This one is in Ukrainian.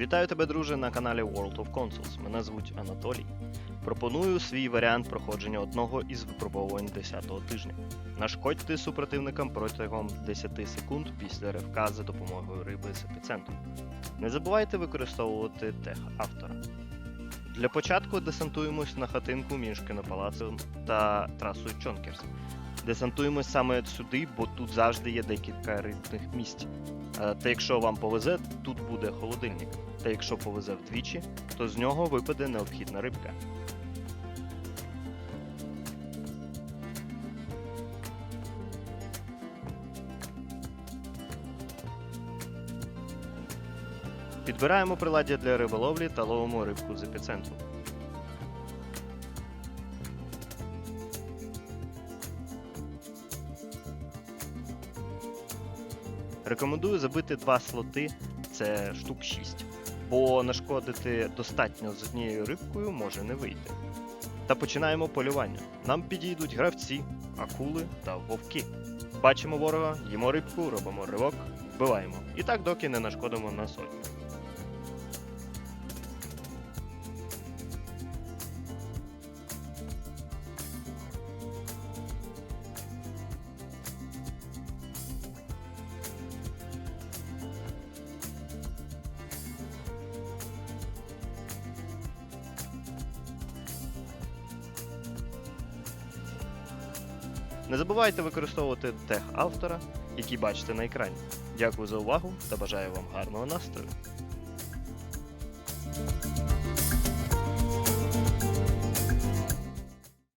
Вітаю тебе, друже, на каналі World of Consoles. Мене звуть Анатолій. Пропоную свій варіант проходження одного із випробовувань 10-го тижня. Нашкодьте супротивникам протягом 10 секунд після ривка за допомогою риби з епіцентру. Не забувайте використовувати тег автора. Для початку десантуємось на хатинку між кінопалацем та трасою Чонкерс. Десантуємось саме сюди, бо тут завжди є декілька рибних місць. Е, Та якщо вам повезе, тут буде холодильник. Та якщо повезе вдвічі, то з нього випаде необхідна рибка. Підбираємо приладдя для риболовлі та ловимо рибку з епіцентру. Рекомендую забити два слоти, це штук 6, бо нашкодити достатньо з однією рибкою може не вийти. Та починаємо полювання. Нам підійдуть гравці, акули та вовки. Бачимо ворога, їмо рибку, робимо ривок, вбиваємо. І так доки не нашкодимо на сотню. Не забувайте використовувати тег автора, який бачите на екрані. Дякую за увагу та бажаю вам гарного настрою!